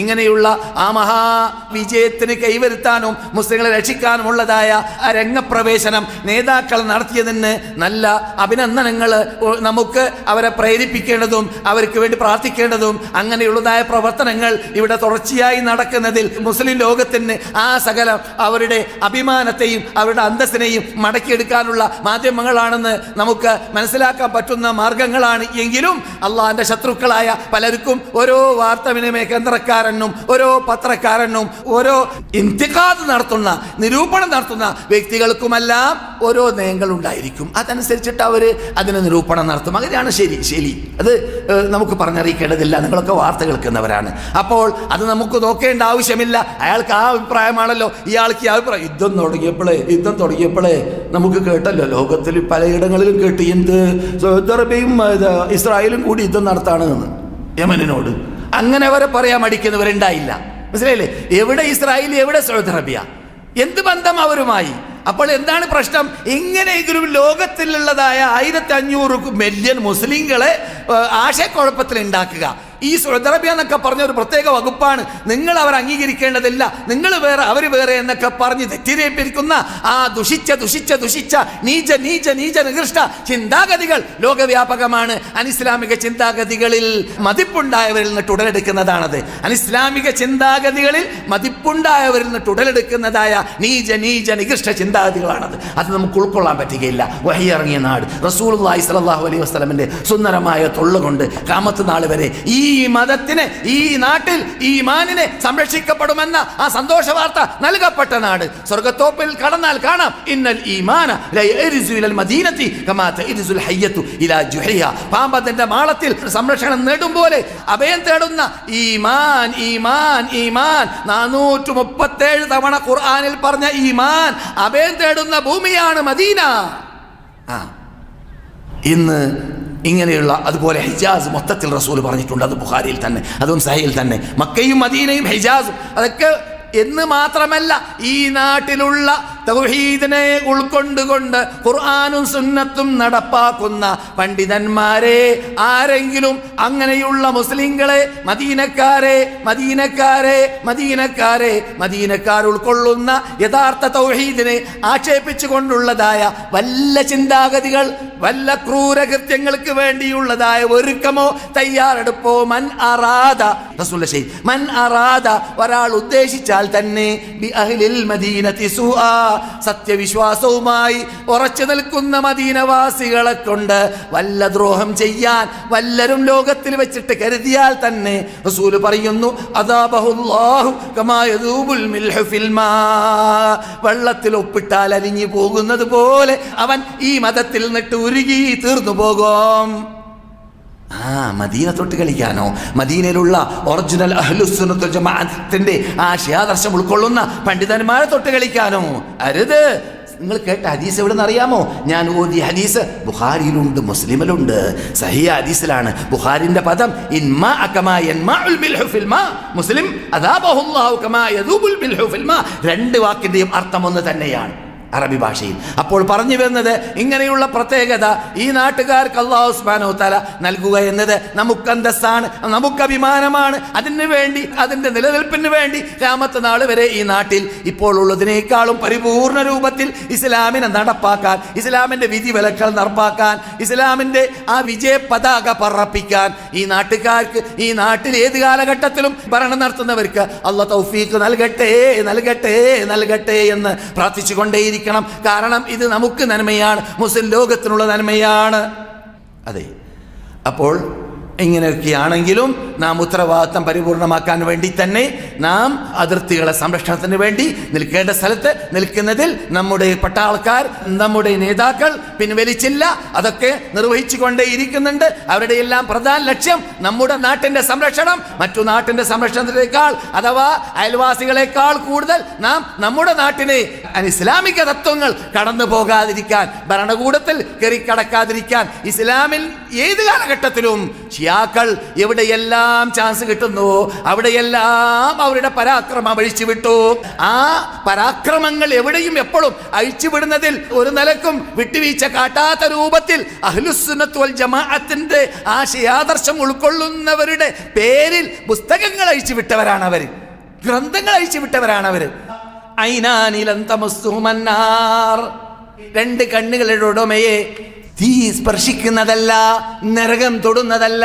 ഇങ്ങനെയുള്ള ആ മഹാ വിജയത്തിന് കൈവരുത്താനും മുസ്ലിങ്ങളെ രക്ഷിക്കാനുമുള്ളതായ ആ രംഗപ്രവേശനം നേതാക്കൾ നടത്തിയതിന് നല്ല അഭിനന്ദനങ്ങൾ. നമുക്ക് അവരെ പ്രേരിപ്പിക്കേണ്ടതും അവർക്ക് വേണ്ടി പ്രാർത്ഥിക്കേണ്ടതും അങ്ങനെയുള്ളതായ പ്രവർത്തനങ്ങൾ ഇവിടെ തുടർച്ചയായി നടക്കുന്നതിൽ മുസ്ലിം ലോകത്തിന് ആ സകലം അവരുടെ അഭിമാനത്തെയും അവരുടെ അന്തസ്സിനെയും മടക്കിയെടുക്കാനുള്ള മാധ്യമങ്ങളാണെന്ന് നമുക്ക് മനസ്സിലാക്കാൻ പറ്റുന്ന മാർഗങ്ങളാണ്. എങ്കിലും അള്ളാഹിന്റെ ശത്രുക്കളായ പലർക്കും ഓരോ വാർത്താവിനിമയ കേന്ദ്രക്കാരനും ഓരോ പത്രക്കാരനും ഓരോ ഇന്ത്യക്കാത് നടത്തുന്ന നിരൂപണം നടത്തുന്ന വ്യക്തികൾക്കുമെല്ലാം ഓരോ നയങ്ങൾ ഉണ്ടായിരിക്കും അതനുസരിച്ചിട്ട് അവർ അതിന് നിരൂപണം നടത്തും. അങ്ങനെയാണ് ശരി ശരി. അത് നമുക്ക് പറഞ്ഞറിയിക്കേണ്ടതില്ല. നിങ്ങളൊക്കെ വാർത്ത കേൾക്കുന്നവരാണ്. അപ്പോൾ അത് നമുക്ക് നോക്കേണ്ട ആവശ്യമില്ല. അയാൾക്ക് ആ അഭിപ്രായമാണല്ലോ. ഇയാൾക്ക് ഈ അഭിപ്രായം. യുദ്ധം തുടങ്ങിയപ്പോഴേ യുദ്ധം തുടങ്ങിയപ്പോഴേ നമുക്ക് കേട്ടല്ലോ. ലോകത്തിൽ പലയിടങ്ങളിലും കേട്ട് എന്ത് സൗദി അറേബ്യയും ഇസ്രായേലും കൂടി യുദ്ധം നടത്താണ് യമനോട് അങ്ങനെ വരെ പറയാൻ മടിക്കുന്നവരുണ്ടായില്ല. മനസ്സിലായില്ലേ? എവിടെ ഇസ്രായേൽ എവിടെ സൗദി അറേബ്യ? എന്ത് ബന്ധം അവരുമായി? അപ്പോൾ എന്താണ് പ്രശ്നം? ഇങ്ങനെയെങ്കിലും ലോകത്തിലുള്ളതായ ആയിരത്തി അഞ്ഞൂറ് മില്യൺ മുസ്ലിങ്ങളെ ആശയക്കുഴപ്പത്തിൽ ഉണ്ടാക്കുക ഈ സൗദി അറേബ്യ എന്നൊക്കെ പറഞ്ഞ ഒരു പ്രത്യേക വകുപ്പാണ്. നിങ്ങൾ അവർ അംഗീകരിക്കേണ്ടതില്ല. നിങ്ങൾ വേറെ അവർ വേറെ എന്നൊക്കെ പറഞ്ഞ് തെറ്റിദ്ധരിപ്പിക്കുന്ന ആ ദുഷിച്ച ദുഷിച്ച ദുഷിച്ച നീച നീച നീച നികൃഷ്ട ചിന്താഗതികൾ ലോകവ്യാപകമാണ്. അനിസ്ലാമിക ചിന്താഗതികളിൽ മതിപ്പുണ്ടായവരിൽ നിന്ന് ഉടലെടുക്കുന്നതാണത്. അനിസ്ലാമിക ചിന്താഗതികളിൽ മതിപ്പുണ്ടായവരിൽ നിന്ന് ഉടലെടുക്കുന്നതായ നീച നീച നികൃഷ്ട ചിന്താഗതികളാണത്. അത് നമുക്ക് ഉൾക്കൊള്ളാൻ പറ്റുകയില്ല. വഹിയിറങ്ങിയ നാട്. സ്വല്ലല്ലാഹു അലൈഹി വസ്ലമിന്റെ സുന്ദരമായ തൊള്ളുകൊണ്ട് കാമത്ത് നാൾ വരെ ഈ മതത്തിന് ഈ നാട്ടിൽ ഈ മാനിനെ സംരക്ഷിക്കപ്പെടുമെന്ന ആ സന്തോഷ വാർത്ത നൽകപ്പെട്ട നാട്. സ്വർഗത്തോപ്പിൽ കടന്നാൽ കാണാം. ഇന്നൽ ഈമാന ഇലാ പാമ്പത്തിന്റെ മാളത്തിൽ സംരക്ഷണം നേടും പോലെ അഭയം തേടുന്ന ഈമാൻ ഈമാൻ ഈമാൻ. നാനൂറ്റി മുപ്പത്തേഴ് തവണ ഖുർആാനിൽ പറഞ്ഞ ഈമാൻ അഭയം തേടുന്ന ഭൂമിയാണ് മദീന. ആ. ഇന്ന് ഇങ്ങനെയുള്ള അതുപോലെ ഹിജാസ് മൊത്തത്തിൽ റസൂൽ പറഞ്ഞിട്ടുണ്ട്. അത് ബുഖാരിയിൽ തന്നെ അതും സഹയിൽ തന്നെ. മക്കയും മദീനയും ഹിജാസും അതൊക്കെ എന്ന് മാത്രമല്ല ഈ നാട്ടിലുള്ള തൗഹീദിനെ ഉൾക്കൊണ്ടുകൊണ്ട് ഖുർആാനും സുന്നത്തും നടപ്പാക്കുന്ന പണ്ഡിതന്മാരെ ആരെങ്കിലും അങ്ങനെയുള്ള മുസ്ലിങ്ങളെ മദീനക്കാരെ മദീനക്കാരെ മദീനക്കാരെ മദീനക്കാർ ഉൾക്കൊള്ളുന്ന യഥാർത്ഥ തൗഹീദിനെ ആക്ഷേപിച്ചുകൊണ്ടുള്ളതായ വല്ല ചിന്താഗതികൾ വല്ല ക്രൂരകൃത്യങ്ങൾക്ക് വേണ്ടിയുള്ളതായ ഒരുക്കമോ തയ്യാറെടുപ്പോ മൻ അറാദ മൻ അറാദ ഒരാൾ ഉദ്ദേശിച്ചാൽ തന്നെ ബി അഹ്ലിൽ മദീനത്തി സുആ സത്യവിശ്വാസവുമായി ഉറച്ചു നിൽക്കുന്ന മദീനവാസികളെ കൊണ്ട് വല്ല ദ്രോഹം ചെയ്യാൻ വല്ലരും ലോകത്തിൽ വെച്ചിട്ട് കരുതിയാൽ തന്നെ റസൂൽ പറയുന്നു വെള്ളത്തിൽ ഒപ്പിട്ടാൽ അലിഞ്ഞു പോകുന്നത് പോലെ അവൻ ഈ മതത്തിൽ നിന്നിട്ട് ഉരുകി തീർന്നു പോകും. ആ മദീന തൊട്ട് കളിക്കാനോ? മദീനയിലുള്ള ഒറിജിനൽ അഹ്ലുസുന്നത്തുൽ ജമാഅത്തിന്റെ ആശയാദർശം ഉൾക്കൊള്ളുന്ന പണ്ഡിതന്മാരെ തൊട്ട് കളിക്കാനോ? അരുത്. നിങ്ങൾ കേട്ട ഹദീസ് എവിടെ അറിയാമോ? ഞാൻ ഓതി ഹദീസ് ബുഹാരിയിലുണ്ട് മുസ്ലിമിലുണ്ട്. സഹിയ ഹദീസിലാണ്. ബുഖാരിന്റെ പദം മുസ്ലിം രണ്ട് വാക്കിന്റെയും അർത്ഥം ഒന്ന് തന്നെയാണ്. അറബി ഭാഷയിൽ. അപ്പോൾ പറഞ്ഞു വരുന്നത് ഇങ്ങനെയുള്ള പ്രത്യേകത ഈ നാട്ടുകാർക്ക് അള്ളാഹു സുബ്ഹാനഹു തല നൽകുക എന്നത് നമുക്ക് അന്തസ്സാണ് നമുക്ക് അഭിമാനമാണ് അതിന് വേണ്ടി അതിന്റെ നിലനിൽപ്പിന് വേണ്ടി രാമത്തെ നാൾ വരെ ഈ നാട്ടിൽ ഇപ്പോൾ ഉള്ളതിനേക്കാളും പരിപൂർണ രൂപത്തിൽ ഇസ്ലാമിനെ നടപ്പാക്കാൻ ഇസ്ലാമിന്റെ വിധി വിലക്കൾ നടപ്പാക്കാൻ ഇസ്ലാമിന്റെ ആ വിജയ പതാക പറപ്പിക്കാൻ ഈ നാട്ടുകാർക്ക് ഈ നാട്ടിൽ ഏത് കാലഘട്ടത്തിലും ഭരണം നടത്തുന്നവർക്ക് അള്ള തൗഫീഖ് നൽകട്ടെ നൽകട്ടെ നൽകട്ടെ എന്ന് പ്രാർത്ഥിച്ചുകൊണ്ടേയിരിക്കണം കാരണം ഇത് നമുക്ക് നന്മയാണ്. മുസ്ലിം ലോകത്തിനുള്ള നന്മയാണ്. അതെ. അപ്പോൾ ഇങ്ങനെയൊക്കെയാണെങ്കിലും നാം ഉത്തരവാദിത്തം പരിപൂർണമാക്കാൻ വേണ്ടി തന്നെ നാം അതിർത്തികളെ സംരക്ഷണത്തിന് വേണ്ടി നിൽക്കേണ്ട സ്ഥലത്ത് നിൽക്കുന്നതിൽ നമ്മുടെ പട്ടാൾക്കാർ നമ്മുടെ നേതാക്കൾ പിൻവലിച്ചില്ല. അതൊക്കെ നിർവഹിച്ചു കൊണ്ടേയിരിക്കുന്നുണ്ട് അവരുടെ എല്ലാം പ്രധാന ലക്ഷ്യം നമ്മുടെ നാട്ടിന്റെ സംരക്ഷണം. മറ്റു നാട്ടിന്റെ സംരക്ഷണത്തിനേക്കാൾ അഥവാ അയൽവാസികളെക്കാൾ കൂടുതൽ നാം നമ്മുടെ നാട്ടിനെ ഇസ്ലാമിക തത്വങ്ങൾ കടന്നു പോകാതിരിക്കാൻ ഭരണകൂടത്തിൽ കയറി കടക്കാതിരിക്കാൻ ഇസ്ലാമിൽ ഏത് കാലഘട്ടത്തിലും ഷിയ ഷിയാക്കൾ എവിടെയെല്ലാം ചാൻസ് കിട്ടുന്നു അവിടെയെല്ലാം അവരുടെ പരാക്രമം അഴിച്ചുവിട്ടു. ആ പരാക്രമങ്ങൾ എവിടെയും എപ്പോഴും അഴിച്ചുവിടുന്നതിൽ ഒരു നിലക്കും വിട്ടുവീഴ്ച കാട്ടാത്ത രൂപത്തിൽ അഹ്ലുസുന്നത്ത് ജമാഅത്തിന്റെ ആശയാദർശം ഉൾക്കൊള്ളുന്നവരുടെ പേരിൽ പുസ്തകങ്ങൾ അഴിച്ചു വിട്ടവരാണ് അവർ ഗ്രന്ഥങ്ങൾ അഴിച്ചു വിട്ടവരാണ് അവർ ഐനാനിലന്തമസ്തുമന്നാർ രണ്ട് കണ്ണുകളുടെ ഉടമയെ തീ സ്പർശിക്കുന്നതല്ല നരകം തൊടുന്നതല്ല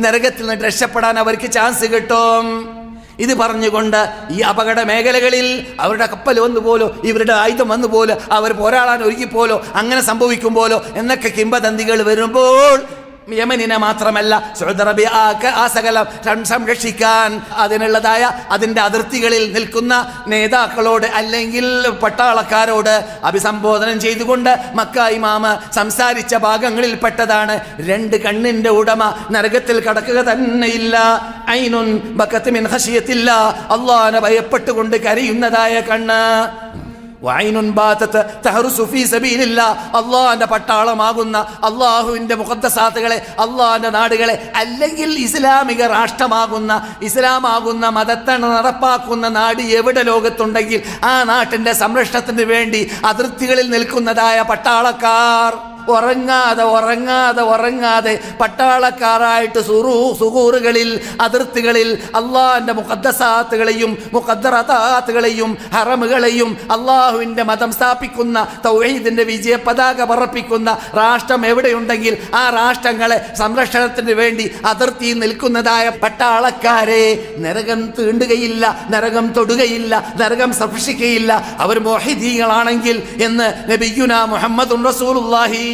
നരകത്തിൽ നിന്ന് രക്ഷപ്പെടാൻ അവർക്ക് ചാൻസ് കിട്ടും. ഇത് പറഞ്ഞുകൊണ്ട് ഈ അപകട മേഖലകളിൽ അവരുടെ കപ്പൽ വന്നു പോലോ ഇവരുടെ ആയുധം വന്നു പോലോ അവർ പോരാടാൻ ഒരുക്കിപ്പോലോ അങ്ങനെ സംഭവിക്കുമ്പോലോ എന്നൊക്കെ കിംബദന്തികൾ വരുമ്പോൾ യമനിനെ മാത്രമല്ല സൗദി അറേബ്യ ആ- സകലം സംരക്ഷിക്കാൻ അതിനുള്ളതായ അതിന്റെ അതിർത്തികളിൽ നിൽക്കുന്ന നേതാക്കളോട് അല്ലെങ്കിൽ പട്ടാളക്കാരോട് അഭിസംബോധനം ചെയ്തുകൊണ്ട് മക്ക സംസാരിച്ച ഭാഗങ്ങളിൽ പെട്ടതാണ്. രണ്ട് കണ്ണിന്റെ ഉടമ നരകത്തിൽ കടക്കുക തന്നെയില്ല ഐനുൻ ബക്കത്ത് മിൻ ഖശിയത്തില്ല. അള്ളാഹനെ ഭയപ്പെട്ടുകൊണ്ട് കരയുന്നതായ കണ്ണ്. അള്ളാഹിന്റെ പട്ടാളമാകുന്ന അള്ളാഹുവിന്റെ മുഖദ്ദസാത്തുകളെ അള്ളാഹിന്റെ നാടുകളെ അല്ലെങ്കിൽ ഇസ്ലാമിക രാഷ്ട്രമാകുന്ന ഇസ്ലാമാകുന്ന മതത്തെ നടപ്പാക്കുന്ന നാട് എവിടെ ലോകത്തുണ്ടെങ്കിൽ ആ നാട്ടിന്റെ സംരക്ഷണത്തിന് വേണ്ടി അതിർത്തികളിൽ നിൽക്കുന്നതായ പട്ടാളക്കാർ ഉറങ്ങാതെ ഉറങ്ങാതെ ഉറങ്ങാതെ പട്ടാളക്കാരായിട്ട് സുറു സുഹൂറുകളിൽ അതിർത്തികളിൽ അള്ളാഹിന്റെ മുഖദ്ദസാത്തുകളെയും മുഖദ്ദറതാത്തുകളെയും ഹറമുകളെയും അള്ളാഹുവിന്റെ മതം സ്ഥാപിക്കുന്ന തൗഹീദിന്റെ വിജയ പതാക പറപ്പിക്കുന്ന രാഷ്ട്രം എവിടെയുണ്ടെങ്കിൽ ആ രാഷ്ട്രങ്ങളെ സംരക്ഷണത്തിന് വേണ്ടി അതിർത്തിയിൽ നിൽക്കുന്നതായ പട്ടാളക്കാരെ നരകം തീണ്ടുകയില്ല നരകം തൊടുകയില്ല നരകം സംരക്ഷിക്കുകയില്ല അവർ മോഹിദീകളാണെങ്കിൽ എന്ന് നബിയുന മുഹമ്മദ് റസൂലുള്ളാഹി